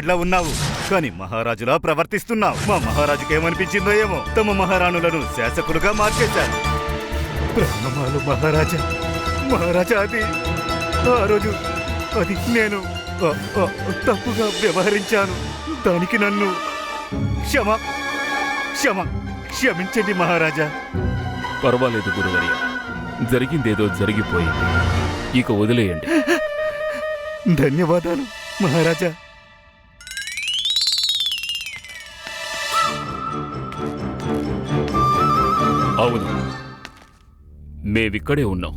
వంటవాడ్లా ఉన్నావు. కానీ మహారాజులా ప్రవర్తిస్తున్నావు. మా మహారాజుకి ఏమనిపించిందో ఏమో. తమ మహారాణులను శాసకులుగా మార్చేశారు. ప్రణమాలు మహారాజా. మహారాజా అది ఆ రోజు అది నేను ఆ, ఆ, తప్పుగా వ్యవహరించాను. దానికి నన్ను క్షమ క్షమ క్షమించండి మహారాజా. పర్వాలేదు గురువర్య. జరిగిందేదో జరిగిపోయింది. ఇక వదిలేయండి. ధన్యవాదాలు మహారాజా. మేమిక్కడే ఉన్నాం.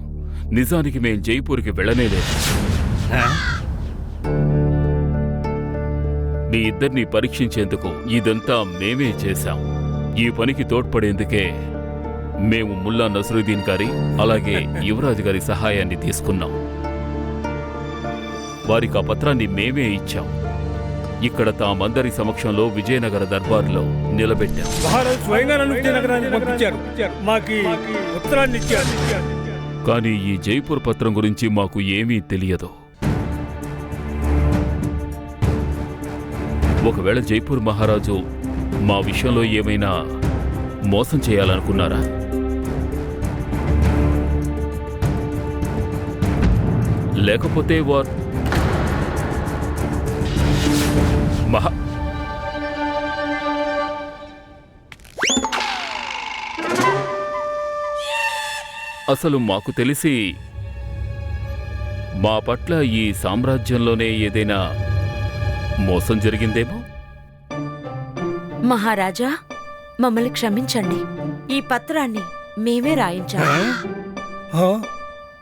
నిజానికి మేం జైపూర్కి వెళ్ళనే లేదు? మీ ఇద్దరిని పరీక్షించేందుకు ఇదంతా మేమే చేశాం. ఈ పనికి తోడ్పడేందుకే మేము ముల్లా నసరుద్దీన్ గారి అలాగే యువరాజు గారి సహాయాన్ని తీసుకున్నాం. వారికి ఆ పత్రాన్ని మేమే ఇచ్చాం. ఇక్కడ తామందరి సమక్షంలో విజయనగర దర్బార్లో నిలబెట్టాం. మహారాజు స్వయంగా నన్ను విజయనగరానికి పంపించారు. మాకి ఉత్తరాన్ని ఇచ్చారు. కానీ ఈ జైపూర్ పత్రం గురించి మాకు ఏమీ తెలియదు. ఒకవేళ జైపూర్ మహారాజు మా విషయంలో ఏమైనా మోసం చేయాలనుకున్నారా? లేకపోతే వారు మహా. అసలు మాకు తెలిసి మా పట్ల ఈ సామ్రాజ్యంలోనే ఏదైనా మోసం జరిగిందేమో? మహారాజా మమ్మల్ని క్షమించండి. ఈ పత్రాన్ని మేమే రాయించాలి. ఆ?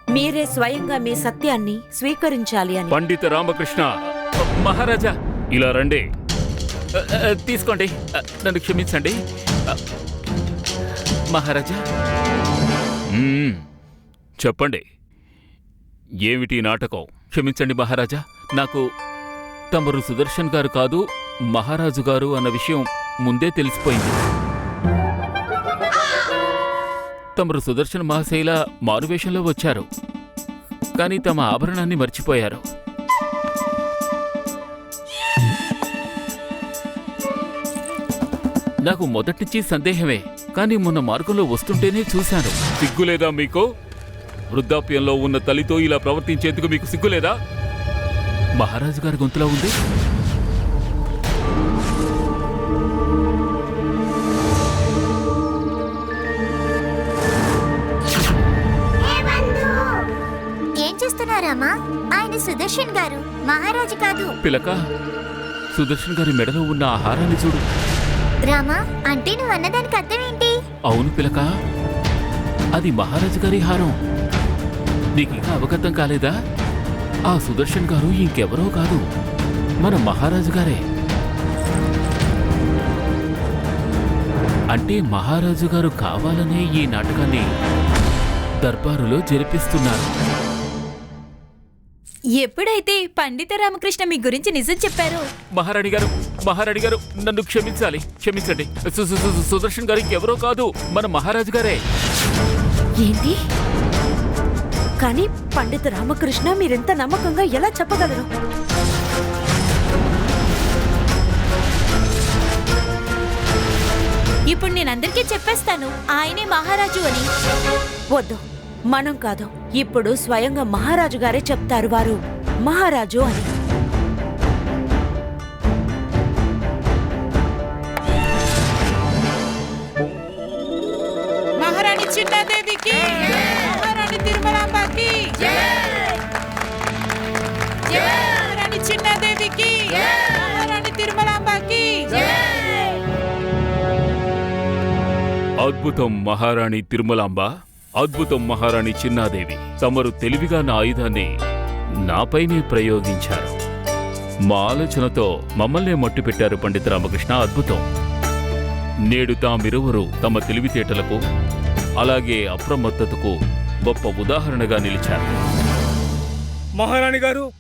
మీరే స్వయంగా మీ సత్యాన్ని స్వీకరించాలి అని. పండిత రామకృష్ణ మహారాజా ఇలా రండి. తీసుకోండి. నన్ను క్షమించండి. మహారాజా. చెప్పండి. ఏమిటి నాటకం? క్షమించండి మహారాజా. నాకు తమరు సుదర్శన్ గారు కాదు మహారాజు గారు అన్న విషయం ముందే తెలిసిపోయింది. తమరు సుదర్శన్ మహాశైల మారువేషంలో వచ్చారు. కానీ తమ ఆభరణాన్ని మర్చిపోయారు. నాకు మొదటించి సందేహమే కానీ మొన్న మార్గంలో వస్తుంటేనే చూశాను. సిగ్గులేదా మీకు? వృద్ధాప్యంలో ఉన్న తల్లితో ఇలా ప్రవర్తించేందుకు మీకు సిగ్గులేదా? మహారాజు గారి గొంతులో ఉంది. ఏం చేస్తున్నారమ్మా ఆయన సుదర్శన్ గారు. మహారాజు కాదు. పిలక సుదర్శన్ గారి మెడలో ఉన్న ఆహారాన్ని చూడు. రామా అంటే నువ్వు అన్నదానికి అర్థం ఏంటి అవును పిలక. అది మహారాజు గారి హారం. నీకింకా అవగతం కాలేదా? ఆ సుదర్శన్ గారు ఇంకెవరో కాదు. మన మహారాజు గారే. అంటే మహారాజు గారు కావాలనే ఈ నాటకాన్ని దర్బారులో జరిపిస్తున్నారు. ఎప్పుడైతే పండిత రామకృష్ణ మీ గురించి నిజం చెప్పారో? మహారాణి గారు మహారాణి గారు నన్ను క్షమించాలి క్షమించండి. సు- సు- సు- సుదర్శన్ గారు ఇంకెవరో కాదు మన మహారాజు గారే. ఏంటి? కానీ పండిత రామకృష్ణ మీరెంత నమ్మకంగా ఎలా చెప్పగలరు? ఇప్పుడు నేను అందరికీ చెప్పేస్తాను ఆయనే మహారాజు అని. వద్దు. మనం కాదు ఇప్పుడు స్వయంగా మహారాజు గారే చెప్తారు వారు. మహారాజు అని. మహారాణి చిన్నాదేవికి. మహారాణి తిరుమలాంబకి. మహారాణి చిన్నాదేవికి. మహారాణి తిరుమలాంబకి. అద్భుతం మహారాణి తిరుమలాంబ. అద్భుతం మహారాణి చిన్నాదేవి. తమరు తెలివిగా నా ఆయుధాన్ని నాపైనే ప్రయోగించారు. మా ఆలోచనతో మమ్మల్నే మట్టుపెట్టారు పండిత రామకృష్ణ అద్భుతం. నేడు తామిరువురు తమ తెలివితేటలకు అలాగే అప్రమత్తతకు గొప్ప ఉదాహరణగా నిలిచారు. మహారాణి గారు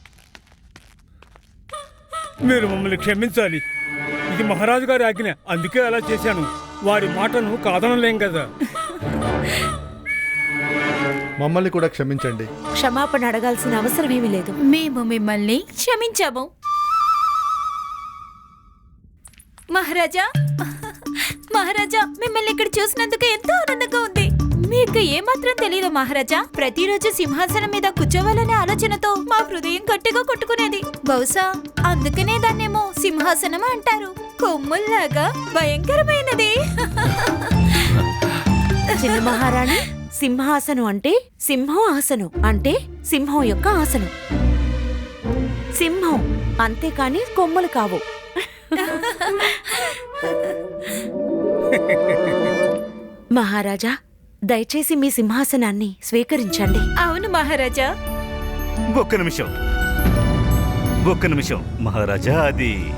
మీరు మమ్మల్ని క్షమించాలి. ఇది మహారాజు గారి ఆజ్ఞ. అందుకే అలా చేశాను. వారి మాటను కాదనలేం కదా. మమ్మల్ని కూడా క్షమించండి. క్షమాపణ అడగాల్సిన అవసరం ఏమీ లేదు. మేము మిమ్మల్ని క్షమించాము. మహారాజా మహారాజా మిమ్మల్ని ఇక్కడ చూసినందుకు ఎంతో ఆనందంగా ఉంది. మీకు ఏమాత్రం తెలియదు మహారాజా ప్రతిరోజు సింహాసనం మీద కూర్చోవాలనే ఆలోచనతో మా హృదయం గట్టిగా కొట్టుకునేది. బహుశా అందుకనే దాన్నేమో సింహాసనం అంటారు. కొమ్ముల్లాగా భయంకరమైనది. చిన్న మహారాణి సింహాసనం అంటే సింహం ఆసనం అంటే సింహం యొక్క ఆసనం. సింహం అంతేకాని కొమ్మలు కావు. మహారాజా దయచేసి మీ సింహాసనాన్ని స్వీకరించండి. అవును మహారాజా. ఒక్క నిమిషం. ఒక్క నిమిషం. మహారాజా అది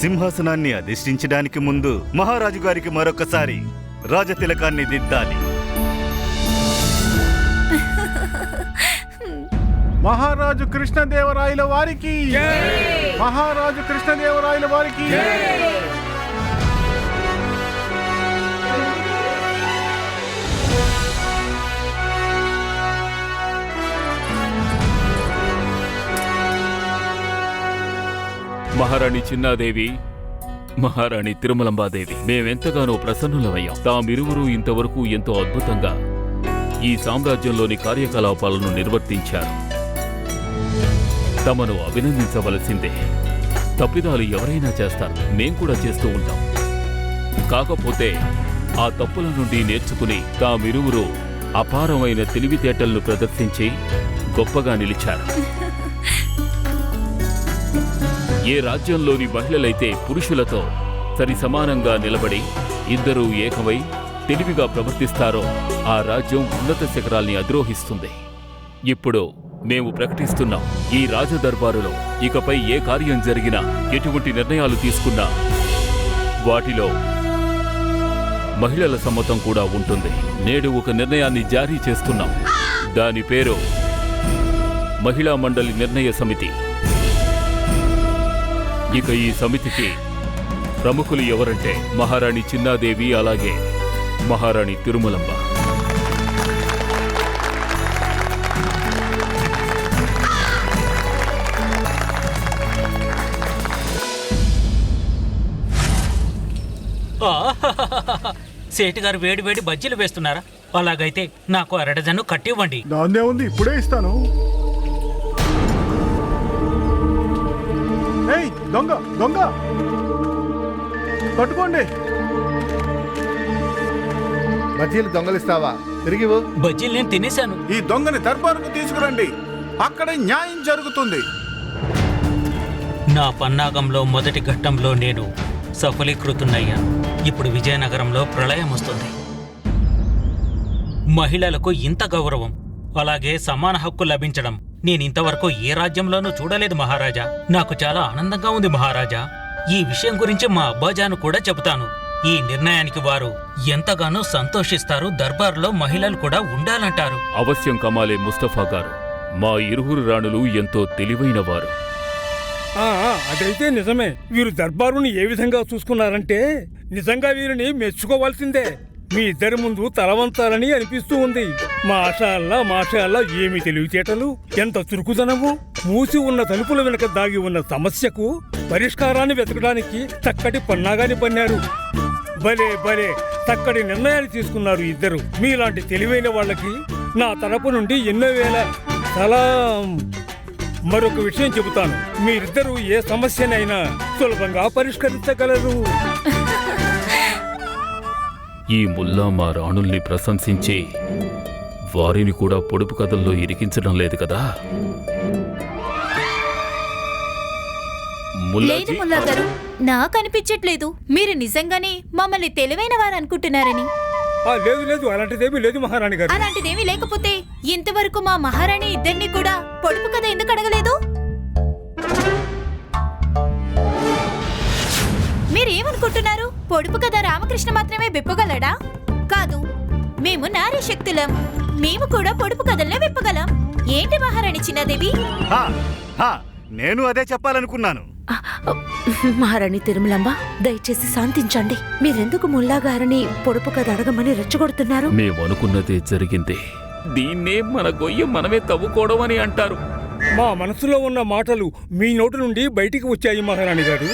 సింహాసనాన్ని అధిష్ఠించడానికి ముందు మహారాజు గారికి మరొకసారి రాజతిలకాన్ని దిద్దాలి. మహారాజు కృష్ణదేవరాయల వారికి. మహారాజు కృష్ణదేవరాయల వారికి. మహారాణి చిన్నాదేవి మహారాణి తిరుమలంబాదేవి మేమెంతగానో ప్రసన్నులమయ్యాం. తామిరువురు ఇంతవరకు ఎంతో అద్భుతంగా ఈ సామ్రాజ్యంలోని కార్యకలాపాలను నిర్వర్తించారు. తమను అభినందించవలసిందే. తప్పిదాలు ఎవరైనా చేస్తారు మేం కూడా చేస్తూ ఉంటాం. కాకపోతే ఆ తప్పుల నుండి నేర్చుకుని తామిరువురు అపారమైన తెలివితేటలను ప్రదర్శించి గొప్పగా నిలిచారు. ఏ రాజ్యంలోని మహిళలైతే పురుషులతో సరి సమానంగా నిలబడి ఇద్దరూ ఏకమై తెలివిగా ప్రవర్తిస్తారో ఆ రాజ్యం ఉన్నత శిఖరాల్ని అధిరోహిస్తుంది. ఇప్పుడు మేము ప్రకటిస్తున్నాం. ఈ రాజదర్బారులో ఇకపై ఏ కార్యం జరిగినా ఎటువంటి నిర్ణయాలు తీసుకున్నా వాటిలో మహిళల సమ్మతం కూడా ఉంటుంది. నేడు ఒక నిర్ణయాన్ని జారీ చేస్తున్నాం. దాని పేరు మహిళా మండలి నిర్ణయ సమితి. ఇక ఈ సమితికి ప్రముఖులు ఎవరంటే మహారాణి చిన్నాదేవి అలాగే మహారాణి తిరుమలంబ సేటు గారు వేడి వేడి బజ్జీలు వేస్తున్నారా? అలాగైతే నాకు అరడజన్ను కట్టివ్వండి. దాన్నే ఉంది ఇప్పుడే ఇస్తాను. ఏయ్ దొంగ దొంగ! పట్టుకోండి బజ్జీలు దొంగలిస్తావా? తిరిగి బజ్జీలు నేను తినేశాను. ఈ దొంగని దర్బారుకు తీసుకురండి. అక్కడే న్యాయం జరుగుతుంది. నా పన్నాగంలో మొదటి ఘట్టంలో నేను సఫలీకృతున్నయ్యాను. ఇప్పుడు విజయనగరంలో ప్రళయం వస్తుంది. మహిళలకు ఇంత గౌరవం అలాగే సమాన హక్కు లభించడం. నేను ఇంతవరకు ఏ రాజ్యంలోనూ చూడలేదు మహారాజా. నాకు చాలా ఆనందంగా ఉంది మహారాజా. ఈ విషయం గురించి మా అబ్బాజాను కూడా చెబుతాను. ఈ నిర్ణయానికి వారు ఎంతగానో సంతోషిస్తారు. దర్బార్లో మహిళలు కూడా ఉండాలంటారు. అవశ్యం కమాలే ముస్తఫా గారు. మా ఇరువురు రాణులు ఎంతో తెలివైన వారు. అదైతే నిజమే. వీరు దర్బారుని ఏ విధంగా చూసుకున్నారంటే నిజంగా వీరిని మెచ్చుకోవాల్సిందే. మీ ఇద్దరి ముందు తలవంచాలని అనిపిస్తూ ఉంది. మాషాల్లా మాషాల్లా ఏమి తెలివితేటలు? ఎంత చురుకుదనము? మూసి ఉన్న తలుపుల వెనుక దాగి ఉన్న సమస్యకు పరిష్కారాన్ని వెతకడానికి చక్కటి పన్నాగాని పన్నారు. భలే భలే! చక్కటి నిర్ణయాలు తీసుకున్నారు ఇద్దరు. మీలాంటి తెలివైన వాళ్ళకి నా తరపు నుండి ఎన్నో వేల సలాం. మరొక విషయం చెబుతాను. మీరిద్దరూ ఏ సమస్యనైనా సులభంగా పరిష్కరించగలరు. ఈ ముల్లా మా రాణుల్ని ప్రశంసించి వారిని కూడా పొడుపు కథల్లో ఇరికించడం లేదు కదా? లేదు ముల్లాజీ ముల్లా గారు నాకు అనిపించట్లేదు. మీరు నిజంగానే మమ్మల్ని తెలివైన వారు అనుకుంటున్నారని లేదు లేదు అలాంటిదేమీ లేదు మహారాణి గారు. అలాంటిదేమీ లేకపోతే ఇంతవరకు మా మహారాణి ఇద్దరిని కూడా పొడుపు కథ ఎందుకు అడగలేదు? మీరేమనుకుంటున్నారు? పొడుపు కథ రామకృష్ణ మాత్రమే విప్పగలడా? కాదు మేము నారీ శక్తులం. మేము కూడా పొడుపు కథల్నే విప్పగలం. ఏంటి మహారాణి చిన్నదేవి? హా, హా, నేను అదే చెప్పాలనుకున్నాను. మహారాణి తిరుమలంబ దయచేసి శాంతించండి. మీరెందుకు ముల్లా గారిని పొడుపు కథ అడగమని రెచ్చగొడుతున్నారు? మేమనుకున్నదే జరిగింది. దీన్నే మన గొయ్య మనమే తవ్వుకోవడం అని అంటారు. మా మనసులో ఉన్న మాటలు మీ నోటి నుండి బయటికి వచ్చాయి మహారాణి గారు.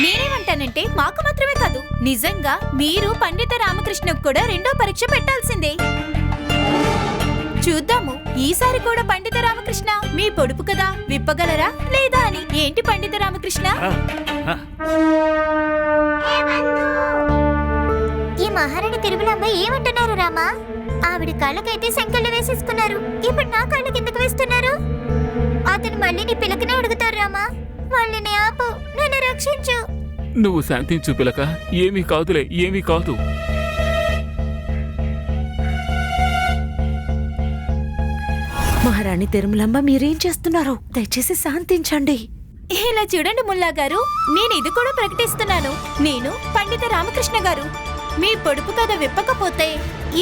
నేనేమంటానంటే మాకు మాత్రమే కాదు. నిజంగా మీరు పండిత రామకృష్ణకు కూడా రెండో పరీక్ష పెట్టాల్సిందే. చూద్దాము ఈసారి కూడా పండిత రామకృష్ణ మీ పొడుపు కదా విప్పగలరా లేదా ఏంటి పండిత రామకృష్ణ? ఈ మహారాణి తిరుమలాంబ ఏమంటున్నారు రామా? ఆవిడ కాళ్ళకైతే సంకళ్ళు వేసేసుకున్నారు. ఇప్పుడు నా కాళ్ళ కిందకు వేస్తున్నారు? అతను మళ్ళీ నీ పిలకనే అడుగుతారు రామా. వాళ్ళని ఆపు నన్ను రక్షించు. నువ్వు శాంతించు పిలక. ఏమీ కాదులే ఏమీ కాదు. మహారాణి తిరుమలంబ మీరేం చేస్తున్నారు? దయచేసి శాంతించండి. ఇలా చూడండి ముల్లా గారు నేను ఇది కూడా ప్రకటిస్తున్నాను. నేను పండిత రామకృష్ణ గారు. మీ పొడుపు కథ విప్పకపోతే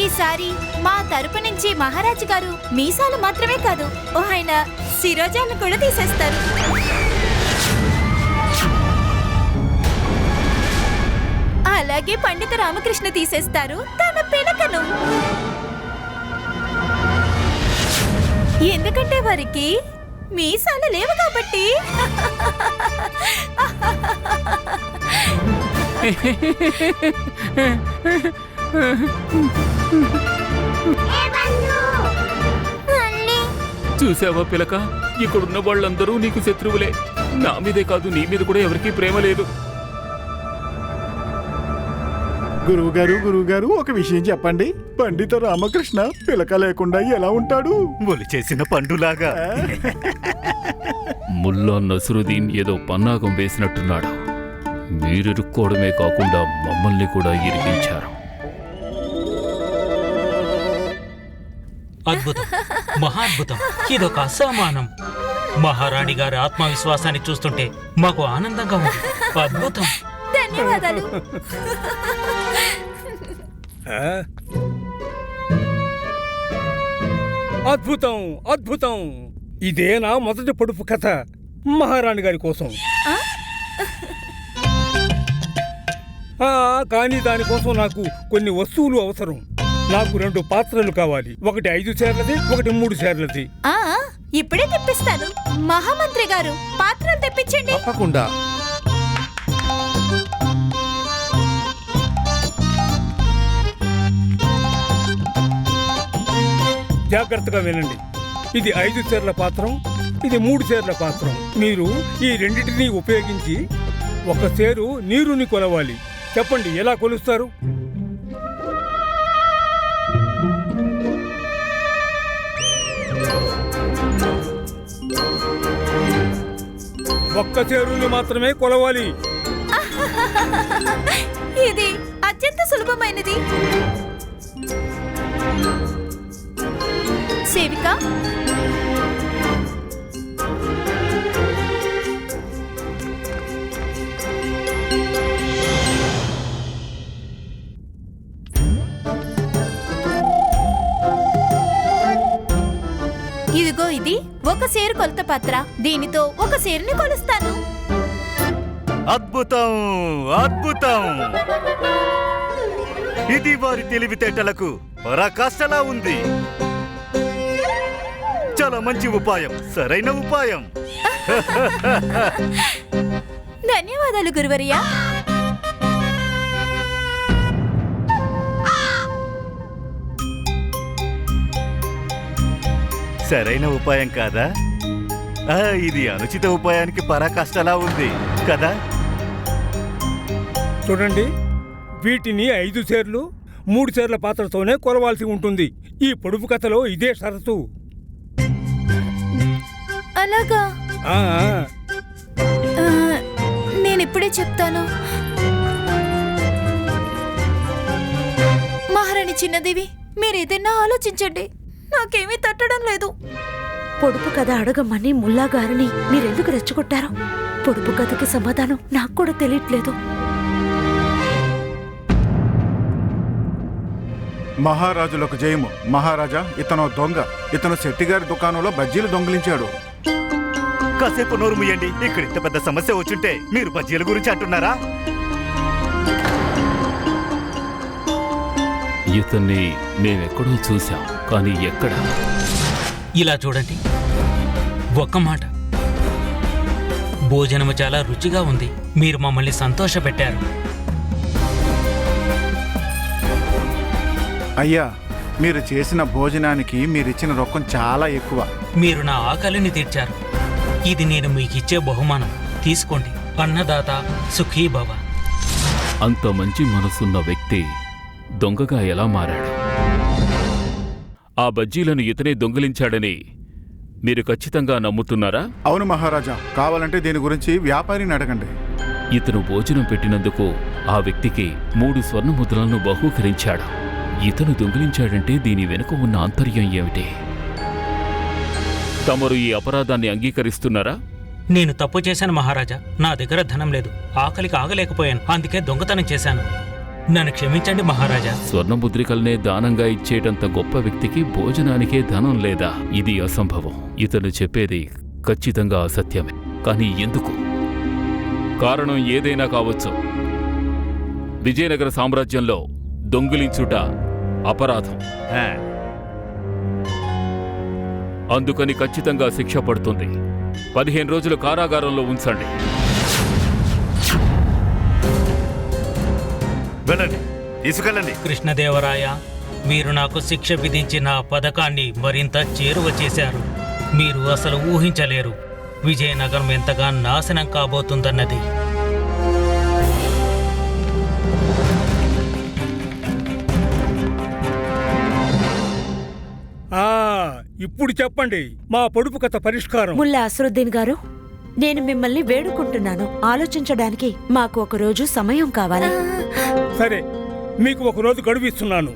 ఈసారి మా తరపు నుంచి మహారాజు గారు మీసాలు మాత్రమే కాదు ఓ ఆయన శిరోజాలను కూడా తీసేస్తారు. అలాగే పండిత రామకృష్ణ తీసేస్తారు తన పిలకను ఎందుకంటే వారికి మీసాలు లేవు కాబట్టి. చూసావా పిలక? ఇక్కడున్న వాళ్ళందరూ నీకు శత్రువులే. నా మీదే కాదు నీ మీద కూడా ఎవరికీ ప్రేమ లేదు. గురువు గారు గురువు గారు ఒక విషయం చెప్పండి. పండిత రామకృష్ణ పిలక లేకుండా ఎలా ఉంటాడు? ఒలి చేసిన పండులాగా. ముల్లా నసరుద్దీన్ ఏదో పన్నాగం వేసినట్టున్నాడు. మీరిరుక్కోవడమే కాకుండా మమ్మల్ని కూడా ఇరికించారు. అద్భుతం. మహాద్భుతం ఇదొక అసమానం. మహారాణి గారి ఆత్మవిశ్వాసాన్ని చూస్తుంటే మాకు ఆనందంగా ఉంది. అద్భుతం. ధన్యవాదాలు? అద్భుతం అద్భుతం. ఇదే నా మొదటి పొడుపు కథ మహారాణి గారి కోసం. ఆ, కానీ దానికోసం నాకు కొన్ని వస్తువులు అవసరం. నాకు రెండు పాత్రలు కావాలి. ఒకటి ఐదు చీరలది ఒకటి మూడు చీరలది. ఆ ఇప్పుడే తెప్పిస్తాను. మహామంత్రి గారు పాత్రలు తెప్పించండి. తప్పకుండా. జాగ్రత్తగా వినండి. ఇది ఐదు చీరల పాత్రం ఇది మూడు చీరల పాత్రం. మీరు ఈ రెండింటిని ఉపయోగించి ఒక చేరు నీరుని కొలవాలి. చెప్పండి ఎలా కొలుస్తారు? ఒక్క చేరుని మాత్రమే కొలవాలి. ఇది అత్యంత సులభమైనది. సేవిక. ఇదిగో ఇది ఒక సేరు కొలత పత్ర. దీనితో ఒక సేరుని కొలుస్తాను. అద్భుతం అద్భుతం. ఇది వారి తెలివితేటలకు పరాకాష్టలా ఉంది. చాలా మంచి ఉపాయం సరైన ఉపాయం. ధన్యవాదాలు గురువర్యా. సరైన ఉపాయం కాదా? ఇది అనుచిత ఉపాయానికి పరాకాష్ఠలా ఉంది కదా? చూడండి వీటిని ఐదు సేర్లు మూడు సేర్ల పాత్రతోనే కొలవాల్సి ఉంటుంది. ఈ పొడుపు కథలో ఇదే షరతు. అలాగా? నేను ఇప్పుడే చెప్తాను. మహారాణి చిన్నదేవి మీరు ఏదైనా ఆలోచించండి. నాకేమీ తట్టడం లేదు. పొడుపు కథ అడగమని ముల్లా గారిని మీరెందుకు రెచ్చగొట్టారు? పొడుపు కథకి సమాధానం నాకు కూడా తెలియట్లేదు. మహారాజులకు జయము. మహారాజా ఇతను దొంగ. ఇతను శెట్టిగారి దుకాణంలో బజ్జీలు దొంగిలించాడు. కాసేపు నోరు ముయ్యండి ఇక్కడ ఇంత పెద్ద సమస్య వచ్చుంటే మీరు బజ్జీల గురించి అంటున్నారా? ఇతన్ని మేమెక్కడో చూశాం కానీ ఎక్కడ? ఇలా చూడండి. ఒక్క మాట. భోజనము చాలా రుచిగా ఉంది. మీరు మమ్మల్ని సంతోషపెట్టారు. అయ్యా మీరు చేసిన భోజనానికి మీరిచ్చిన రొక్కం చాలా ఎక్కువ. మీరు నా ఆకలిని తీర్చారు. ఇది నేను మీకిచ్చే బహుమానం. తీసుకోండి. అన్నదాత సుఖీ భవ అంత మంచి మనసున్న వ్యక్తి దొంగగా ఎలా మారాడు? ఆ బజ్జీలను ఇతనే దొంగిలించాడని మీరు ఖచ్చితంగా నమ్ముతున్నారా? అవును మహారాజా. కావాలంటే దీని గురించి వ్యాపారిని అడగండి. ఇతను భోజనం పెట్టినందుకు ఆ వ్యక్తికి మూడు స్వర్ణ ముద్రలను బహూకరించాడు. ఇతను దొంగిలించాడంటే దీని వెనుక ఉన్న ఆంతర్యం ఏమిటి? తమరు ఈ అపరాధాన్ని అంగీకరిస్తున్నారా? నేను తప్పు చేశాను మహారాజా. నా దగ్గర ధనం లేదు. ఆకలికి ఆగలేకపోయాను. అందుకే దొంగతనం చేశాను. నన్ను క్షమించండి మహారాజా. స్వర్ణ ముద్రికల్నే దానంగా ఇచ్చేటంత గొప్ప వ్యక్తికి భోజనానికే ధనం లేదా? ఇది అసంభవం. ఇతను చెప్పేది ఖచ్చితంగా అసత్యమే. కానీ ఎందుకు? కారణం ఏదైనా కావచ్చు. విజయనగర సామ్రాజ్యంలో దొంగిలించుట అపరాధం. హా, అందుకని ఖచ్చితంగా శిక్ష పడుతుంది. పదిహేను రోజులు కారాగారంలో ఉంచండి. వెళ్ళండి. తీసుకెళ్ళండి. కృష్ణదేవరాయ మీరు నాకు శిక్ష విధించిన పథకాన్ని మరింత చేరువ చేశారు. మీరు అసలు ఊహించలేరు. విజయనగరం ఎంతగా నాశనం కాబోతుందన్నది. ఆ ఇప్పుడు చెప్పండి మా పొడుపు కథ పరిష్కారం. ముల్లా అసరుద్దీన్ గారు నేను మిమ్మల్ని వేడుకుంటున్నాను. ఆలోచించడానికి మాకు ఒక రోజు సమయం కావాలి. సరే మీకు ఒక రోజు గడువు ఇస్తున్నాను.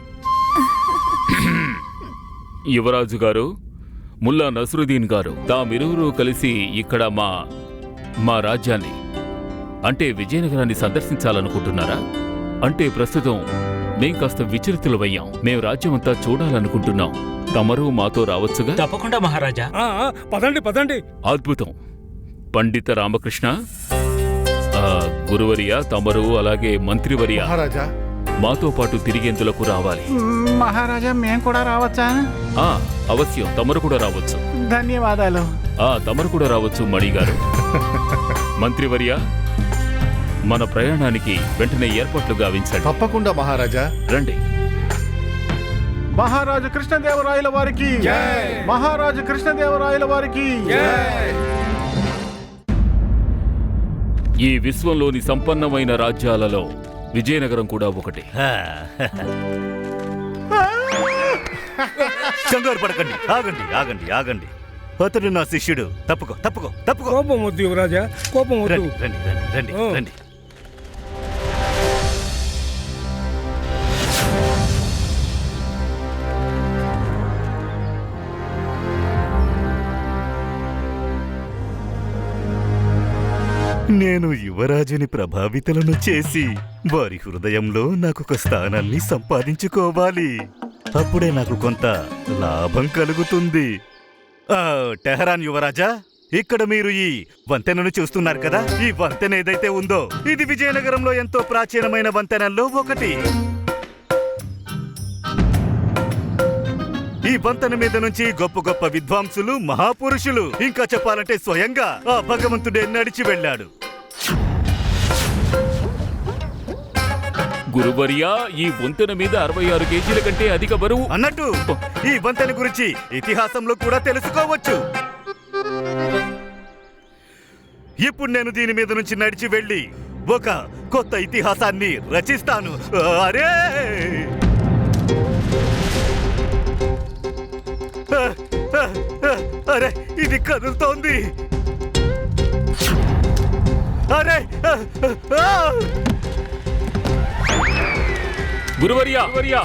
యువరాజు గారు ముల్లా నసరుద్దీన్ గారు తామిరువురు కలిసి ఇక్కడ మా మా రాజ్యాన్ని అంటే విజయనగరాన్ని సందర్శించాలనుకుంటున్నారా? అంటే ప్రస్తుతం మేం కాస్త విచలితులమయ్యాం మేం రాజ్యమంతా చూడాలనుకుంటున్నాం. తమరు మాతో రావచ్చుగా? తప్పకుండా మహారాజా. ఆ ఆ, పదండి పదండి. అద్భుతం. పండిత రామకృష్ణ ఆ, గురువర్య తమరు అలాగే మంత్రివర్య మహారాజా. మాతో పాటు తిరిగేందులకు రావాలి? మహారాజా మేము కూడా రావచ్చా? ఆ అవశ్యం. తమరు కూడా రావచ్చు. ధన్యవాదాలు. ఆ తమరు కూడా రావచ్చు మణిగారు. మంత్రివర్య మన ప్రయాణానికి వెంటనే ఏర్పాట్లు గావించండి. తప్పకుండా మహారాజా. రండి. మహారాజు కృష్ణదేవరాయల వారికి. మహారాజు కృష్ణదేవరాయల వారికి. ఈ విశ్వంలోని సంపన్నమైన రాజ్యాలలో విజయనగరం కూడా ఒకటి. హా. కంగారు పడకండి. ఆగండి ఆగండి ఆగండి. అతడు నా శిష్యుడు. తప్పుకో తప్పుకో తప్పుకో. కోపం వద్దు యువరాజా. కోపం వద్దు. రండి రండి రండి రండి. నేను యువరాజుని ప్రభావితులను చేసి వారి హృదయంలో నాకొక స్థానాన్ని సంపాదించుకోవాలి. అప్పుడే నాకు కొంత లాభం కలుగుతుంది. ఆ, టెహరాన్ యువరాజా ఇక్కడ మీరు ఈ వంతెనను చూస్తున్నారు కదా? ఈ వంతెన ఏదైతే ఉందో ఇది విజయనగరంలో ఎంతో ప్రాచీనమైన వంతెనల్లో ఒకటి. ఈ వంతెన మీద నుంచి గొప్ప గొప్ప విద్వాంసులు మహాపురుషులు ఇంకా చెప్పాలంటే స్వయంగా ఆ భగవంతుడే నడిచి వెళ్ళాడు. గురువర్య ఈ వంతెన మీద అరవై ఆరు కేజీల కంటే అధిక బరువు. అన్నట్టు ఈ వంతెన గురించి ఇతిహాసంలో కూడా తెలుసుకోవచ్చు. ఇప్పుడు నేను దీని మీద నుంచి నడిచి వెళ్ళి ఒక కొత్త ఇతిహాసాన్ని రచిస్తాను. అరే! అరే ఇది కదులుతోంది. అరే గురువర్య గురువర్య.